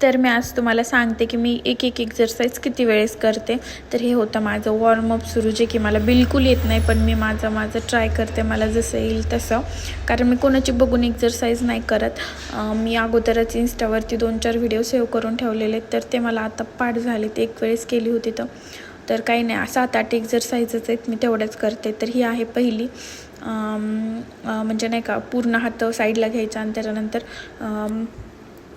तर मी आज तुम्हाला सांगते की मी एक एक एक्झरसाईज किती वेळेस करते. तर हे होतं माझं वॉर्मअप सुरू जे की मला बिलकुल येत नाही पण मी माझं माझं ट्राय करते मला जसं येईल तसं. कारण मी कोणाची बघून एक्झरसाईज नाही करत. मी अगोदरच इन्स्टावरती दोन चार व्हिडिओ सेव्ह करून ठेवलेले तर ते मला आता पाठ झाले ते एक वेळेस केली होती तर. तर काही नाही सात आठ एक्झरसाईजच आहेत मी तेवढ्याच करते. तर ही आहे पहिली. म्हणजे नाही का पूर्ण हात साईडला घ्यायचा आणि त्याच्यानंतर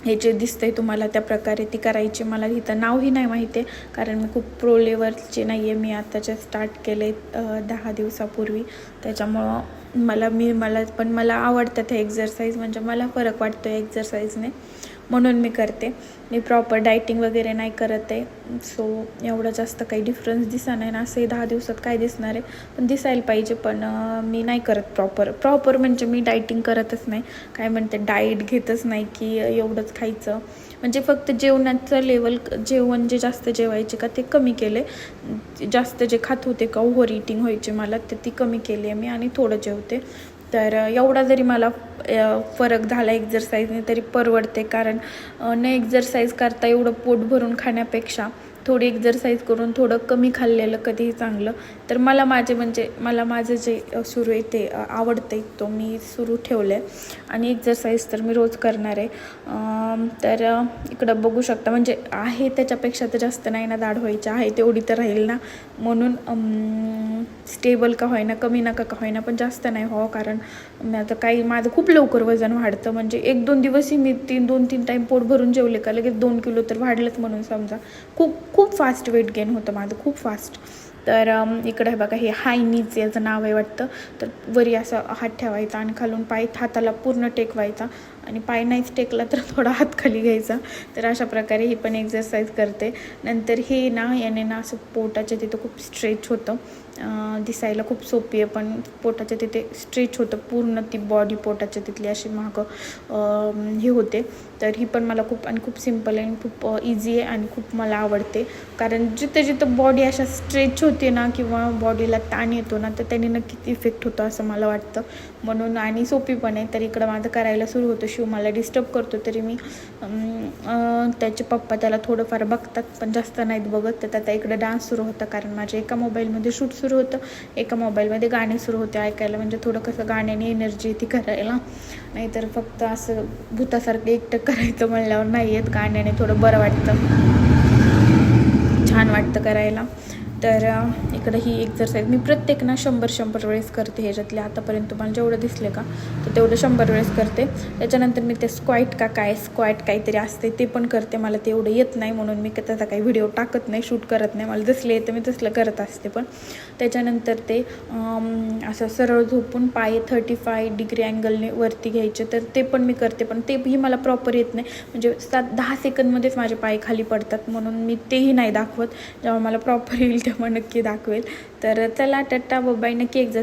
हे जे दिसतंय तुम्हाला त्या प्रकारे ती करायची मला इथं नावही नाही माहिती आहे. कारण मी खूप प्रो लेवलचे नाही आहे मी आत्ताचे स्टार्ट केले दहा दिवसापूर्वी. त्याच्यामुळं मला मी मला पण मला आवडतात हे एक्झरसाईज म्हणजे मला फरक वाटतो एक्झरसाईजने म्हणून मी करते. मी प्रॉपर डायटिंग वगैरे नाही करत आहे. सो एवढं जास्त काही डिफरन्स दिसा नाही ना. असंही दहा दिवसात काय दिसणार आहे. पण दिसायला पाहिजे. पण मी नाही करत प्रॉपर प्रॉपर म्हणजे मी डायटिंग करतच नाही. काय म्हणते डाएट घेतच नाही की एवढंच खायचं. म्हणजे फक्त जेवणाचं लेवल जेवण जे जास्त जेवायचे का ते कमी केले. जास्त जे खात होते का ओव्हर इटिंग व्हायचे मला ते ती कमी केली आहे मी आणि थोडं जेवते. तर एवढा जरी मला फरक झाला एक्झरसाईजने तरी परवडते. कारण न एक्झरसाईज करता एवढं पोट भरून खाण्यापेक्षा थोडी एक्झरसाईज करून थोडं कमी खाल्लेलं कधीही चांगलं. तर मला माझे म्हणजे मला माझं जे सुरू आहे ते आवडतं तो मी सुरू ठेवलं आहे आणि एक्झरसाईज तर मी रोज करणार आहे. तर इकडं बघू शकता म्हणजे आहे त्याच्यापेक्षा तर जास्त नाही ना दाढ व्हायची आहे तेवढी तर राहील ना. म्हणून स्टेबल का होईना कमी नका का होईना पण जास्त नाही व्हावं कारण मी आता काही माझं खूप लवकर वजन वाढतं. म्हणजे एक दोन दिवसही मी तीन दोन तीन टाईम पोट भरून जेवले का लगेच दोन किलो तर वाढलंच म्हणून समजा. खूप खूप फास्ट वेट गेन होतं माझं खूप फास्ट तर इकडे बघा हे हाय याचं नाव आहे वाटतं. तर वरी असं हात ठेवायचा आणि खालून पाय हाताला पूर्ण टेकवायचा आणि पाय नाहीच टेकला तर थोडा हात खाली घ्यायचा. तर अशा प्रकारे ही पण एक्झरसाईज करते. नंतर हे ना याने ना असं पोटाच्या तिथं खूप स्ट्रेच होतं. दिसायला खूप सोपी आहे पण पोटाच्या तिथे स्ट्रेच होतं पूर्ण ती बॉडी पोटाच्या तिथली अशी महाग हे होते. तर ही पण मला खूप आणि खूप सिंपल आहे आणि खूप इझी आहे आणि खूप मला आवडते. कारण जिथं जिथं बॉडी अशा स्ट्रेच होते ना किंवा बॉडीला ताण येतो ना तर त्याने नक्कीच इफेक्ट होतो असं मला वाटतं. म्हणून आणि सोपी पण आहे. तर इकडं माझं करायला सुरू होतं शिव मला डिस्टर्ब करतो तरी मी त्याचे पप्पा त्याला थोडंफार बघतात पण जास्त नाहीत बघत. तर त्याचा इकडं डान्स सुरू होता कारण माझ्या एका मोबाईलमध्ये शूट सुरू सुरू होतं. एका मोबाईलमध्ये गाणे सुरू होते ऐकायला म्हणजे थोडं कसं गाण्याने एनर्जी ती करायला. नाहीतर फक्त असं भूतासारखं एकटं करायचं म्हणल्यावर नाही येत. गाण्याने थोडं बरं वाटतं. छान वाटतं करायला. तर इकडं ही एक्झरसाईज मी प्रत्येक ना शंभर शंभर वेळेस करते ह्याच्यातले. आतापर्यंत तुम्हाला जेवढं दिसले का तर तेवढं शंभर वेळेस करते. त्याच्यानंतर मी ते स्क्वाईट का काय स्क्वाईट काहीतरी असते ते पण करते. मला ते एवढं येत नाही म्हणून मी त्याचा काही व्हिडिओ टाकत नाही शूट करत नाही. मला जसले येतं मी तसलं करत असते पण. त्याच्यानंतर ते असं सरळ झोपून पाय थर्टी फाय डिग्री अँगलने वरती घ्यायचे. तर ते पण मी करते पण तेही मला प्रॉपर येत नाही. म्हणजे सात दहा सेकंदमध्येच माझे पाय खाली पडतात म्हणून मी तेही नाही दाखवत. जेव्हा मला प्रॉपर येईल तेव्हा नक्की दाखवेल. तर चला टट्टा बाबाई नक्की एक्झर